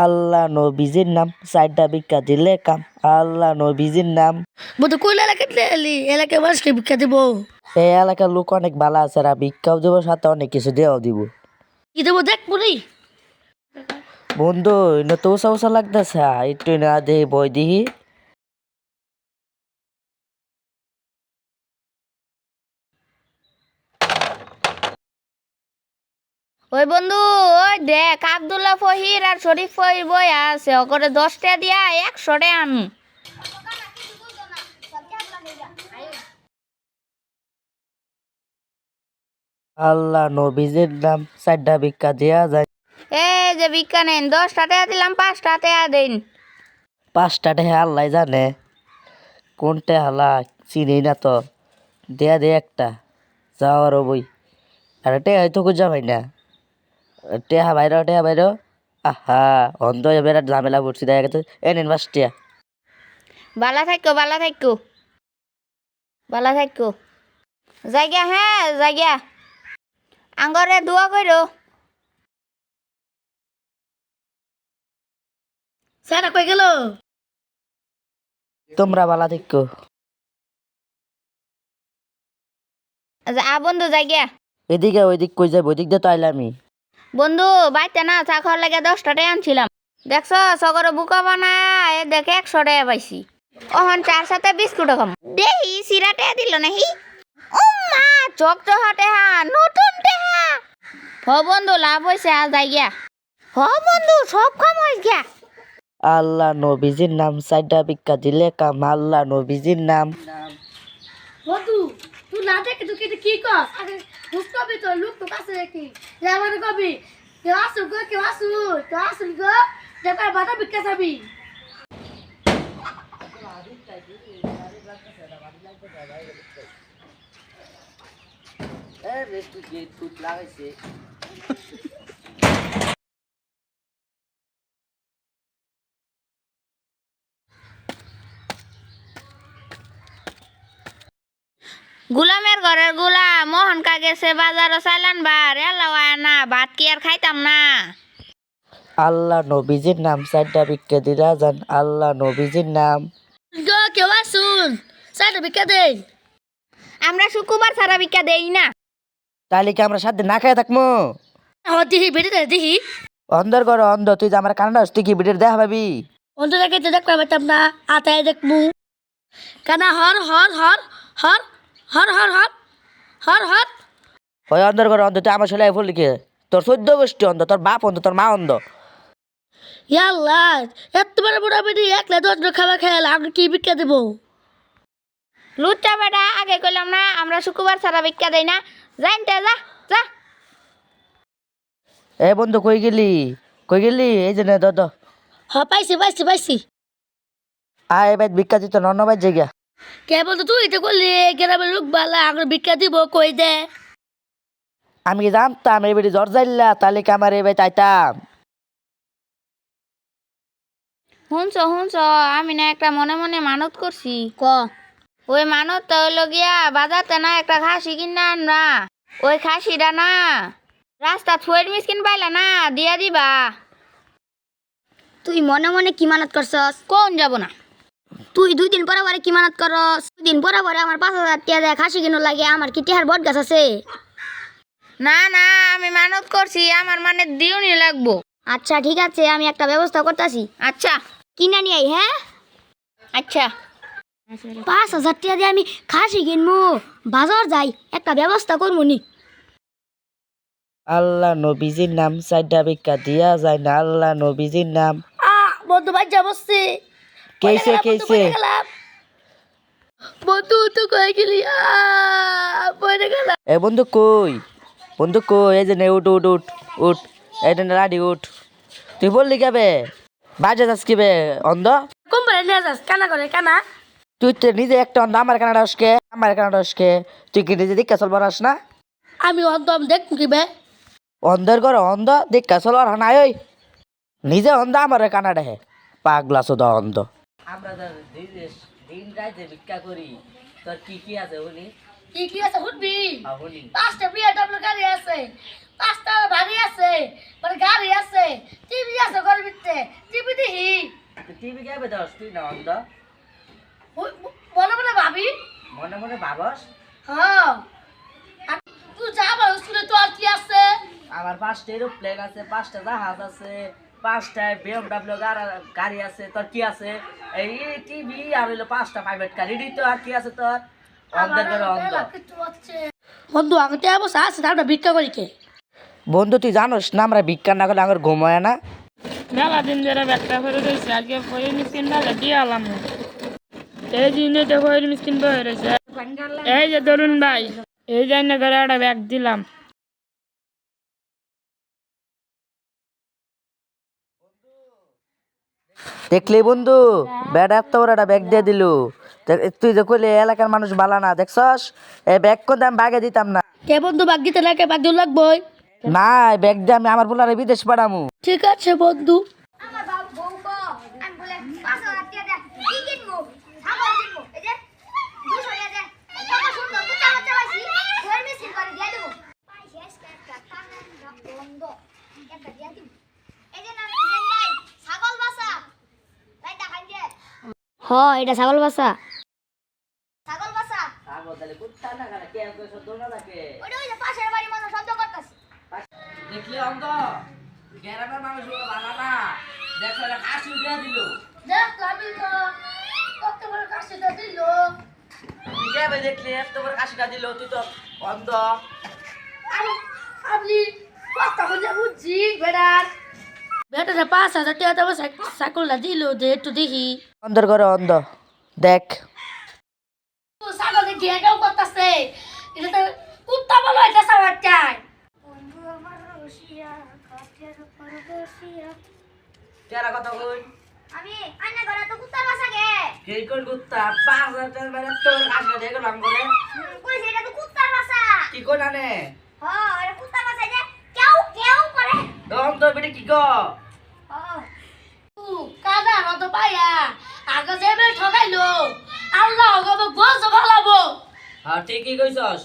আল্লাহ নবীজির নাম চারটা ভিক্ষা দিলে কাম আল্লাহ নবীজির নাম। বন্ধু কোন এলাকাতে এলি? এলাকায় মানুষকে ভিক্ষা দিব? এই এলাকার লোক অনেক ভালো আছে আর ভিক্ষাও দেবো সাথে অনেক কিছু দেওয়াও দিব। কি দেবো দেখ পুরি? বন্ধু এনে তো উষা উষা লাগতেছে একটু না দেহি বই দিহি ওই বন্ধু ওই দেখ আবদুল্লাহ ফহির আর শরীফ ফহির বই আছে ওকরে দশটা দিয়া একশো টাকা আন। আল্লাহ নবীজির নাম চারটা ভিক্ষা দেওয়া যায়। এই যে ভিক্ষা নেন দশটা টাকা দিলাম পাঁচটা টাকা দিন। পাঁচটা টেহা আল্লাহ জানে কোনটা হালা চিনি না তো। দেয়া দে একটা যাওয়ার বই। আর টেহা হয়তো খুঁজা ভাই না। টেহা বাইর টেহা বাইর আহা অন্ধ বিরাট ঝামেলা পড়ছি দেখা গেছে। এ নেন পাঁচটিয়া বালা থাকো বালা থাকো। বালা থাকো। জায়গা হ্যাঁ জায়গা আঙ্গরে দোয়া করো স্যার কই গেল। তোমরা বালা দেখো আ বন্ধু জায়গা এদিকে ওইদিক কই যাব ওইদিক দিয়ে তো আইলামি বন্ধু, বাইতে না, চা খাওয়ার লাগে দশটা টাকা আনছিলাম। দেখছ, সগরে বুকা বানায় দেখে একশো টাকা পাইছি। ওহন চার সাথে বিস্কুট খাম। দেহি, সিরা টাকা দিল নাহি? ও মা চক চহা টেহা, নতুন টেহা। হ বন্ধু, লাভ হয়েছে আজ যাই গিয়া। হ বন্ধু, সব কাম হয়ে গিয়া। আল্লাহ নবীজির নাম চারটা ভিক্ষা দিলে কাম, আল্লাহ নবীজির নাম। বন্ধু, তুই না দেখে তুই কিন্তু কি কর আরে বুঝ কবি তো, লোক তো কাছে দেখি যেমন কবি কেউ আসুক গো, কেউ আসুক কেউ আসুক গো দেখো বাটা ভিক্ষা যাবি গুলামের ঘরের গুলাম মোহন কা গেছে বাজারও চাইলান বার। এলাও না ভাত কি আর খাইতাম না? আল্লাহ নবীজির নাম চারটা ভিক্ষা দিলা যান আল্লাহ নবীজির নাম। কেউ আসুন স্যার ভিক্ষা দেই। আমরা শুক্রবার ছাড়া ভিক্ষা দেই না। তাহলে কি আমরা সাথে না খাই থাকব দিহি বেটে দে দিহি। অন্ধর ঘর অন্ধ তুই যে আমার কানাডা তুই কি বিটের দেখা পাবি অন্ত দেখে তো দেখতে পারতাম না আতায় দেখমু। কানা হর হর হর হর। হর হর হর হর হর। ওই অন্ধর ঘর অন্ধ তুই আমার ছেলে ফুল লিখে তোর চোদ্দ গোষ্ঠী অন্ধ তোর বাপ অন্ধ তোর মা অন্ধ। ইয়াল্লা এত বড় বড় বেটি একলা দশ জন খাবার খেয়াল আমি কি ভিক্ষা দেবো? লুচ্চা বেটা আগে কইলাম না আমরা শুক্রবার ছাড়া ভিক্ষা দেই না। জানতে যা যা। এ বন্ধু কই গেলি? কই গেলি? এই যে নে দ দ। হ পাইছি পাইছি পাইছি। আয় এবার ভিক্ষা দিত নন্ন বাজ জায়গা কে বলতো তুই? তো করলি গ্রামের লোক বালা আমার ভিক্ষা দিব কই দে? আমি জানতাম এই বেটি জ্বর যাইলা তাহলে কি আমার এবার চাইতাম শুনছ শুনছ আমি না একটা মনে মনে মানত করছি। ক? ওই মানত তো হইল গিয়া বাজারতে না একটা খাসি কিনা আনবা ওই খাসিটা না রাস্তা ছুয়ের মিসকিন পাইলা না দিয়া দিবা। তুই মনে মনে কি মানত করছস? কোন যাব না? তুই দুই দিন পরে পরে কি মানত করস? দুই দিন পরে পরে আমার পাঁচ হাজার টিয়া দেয় খাসি কিনো লাগে আমার কি টিহার বট গাছ আছে? না না আমি মানত করছি আমার মানে দিওনি লাগবো। আচ্ছা ঠিক আছে আমি একটা ব্যবস্থা করতেছি। আচ্ছা। কিনে নিয়ে আই হ্যাঁ? আচ্ছা। পাঁচ হাজার টাকা দিয়ে আমি খাসি কিনবো। বাজার যাই একটা ব্যবস্থা করব নি। আল্লাহ নবীজির নাম ভিক্ষা দিয়া যায় না আল্লাহ নবীজির নাম। আ বন্ধু ভাই যা বসছে। কেসে? কেসে বন্ধু তো কয়ে গেলি? পড়ে গেলাম। এ বন্ধু কই? বন্ধু কই? এই যে নে উঠ উঠ উঠ উঠ। এই নে রাডি উঠ। তুই বললি কেবে? বাজে যাস কিবে? অন্ধ? কোম্পানি নিয়ে যাস কানা করে কানা। তুই তো নিজে একটা অন্ধ আমার কানাডা আসকে আমার কানাডা আসকে তুই কি নিজে দীক্ষা চলবার আস না? আমি অন্তম দেখ কি বে অন্ধের ঘর অন্ধ দীক্ষা চলবার হানাই ওই। নিজে অন্ধ আমার কানাডা হে পাগলা শুধু অন্ধ। আমরা দিন রাইতে ভিক্ষা করি তোর কি কি আছে উনি কি কি আছে শুনবি? পাঁচটা বিএডব্লিউ গাড়ি আছে পাঁচটা বাড়ি আছে মানে গাড়ি আছে টিভি আছে ঘরের ভিতরে টিভি কে বেদস তুই না অন্ধ। বলো বলে ভাবি। মনে মনে ভাবস। হ্যাঁ। তুই যা আমার স্কুলে তো আর কি আছে? আমার পাঁচটা এরোপ্লেন আছে পাঁচটা জাহাজ আছে পাঁচটা বিএমডাব্লিউ গাড়ি আছে তোর কি আছে? এই টিভি আর হইল পাঁচটা প্রাইভেট এডি তো আর কি আছে তোর? অন্ধের করে অন্ধ বন্ধু আগে তে বসে আছে তারপরে ভিক্ষা করি কে? বন্ধু তুই জানোস না আমরা বিজ্ঞান না করলে আমার ঘুমায় না? মেলা দিন ধরে ব্যাগটা ফেলে রয়েছে আজকে ফয়ের মিসকিন ভালো দিয়ে আলাম এই দিনে তো ফয়ের মিসকিন বয়ে রয়েছে এই যে ধরুন ভাই এই জন্য করে একটা ব্যাগ দিলাম। দেখলি বন্ধু? ব্যাড এত বড় একটা ব্যাগ দিয়ে দিলু। দেখ- তুই যে কইলি এলাকার মানুষ বালা না দেখছস? এই ব্যাগ কোন দাম বাগে দিতাম না। কে বন্ধু বাগ দিতে লাগে? বাগ দিল লাগবো না এই ব্যাগ দিয়ে আমি আমার বোলারে বিদেশ পাঠামু। ঠিক আছে বন্ধু। আমার বাবু বউ কো আমি বলে পাঁচ হাজার টাকা দে কি কিনবো ছাগল কিনবো এই যে দুশো টাকা দে কত সুন্দর কুত্তা বাচ্চা পাইছি ঘর মিছিল করে দিয়ে দেবো পাইছি আজকে একটা টাকা বন্ধ একটা দিয়ে দিব এই যে না দেন নাই ছাগল বাসা তাই দেখাই দে হ এটা ছাগল বাসা ছাগল বাসা ওটা ওই যে পাশের বাড়ির মানুষ শব্দ করতেছে। দেখলি অন্ধ গ্রামের মানুষ বালা না। দেখো এটা কাশি দিয়ে দিল। দেখ আমি তো কত বড় কাশিটা দিল। তুই কে দেখলি? এত বড় কাশিটা দিল তুই তো অন্ধ। আপনি কথা বলে বুঝছি বেড়ার। বেটাটা পাঁচ হাজার টাকা তো সাইকেলটা দিল যে একটু দেখি। অন্ধর ঘরে অন্ধ। দেখ। ছাগলে গিয়ে কেউ করতেছে। এটা তো কুত্তা বলো এটা সবার কেরা কথা কই? আমি আন্না ঘরে তো কুত্তার বাসা গে। কে কোন কুত্তা? পাঁচ হাজার টাকা এত বড় কাশিটা দিয়ে করে। কইছে এটা তো কুত্তার বাসা। কি কোন আনে হ এটা কুত্তার বাসা যে কেউ কেউ করে। অন্ধ বেটে কি গো কাদা মতো পাইয়া আগে যে ঠকাইলো। আল্লাহ গো গোজ ভালাবো হ্যাঁ ঠিকই কইছস।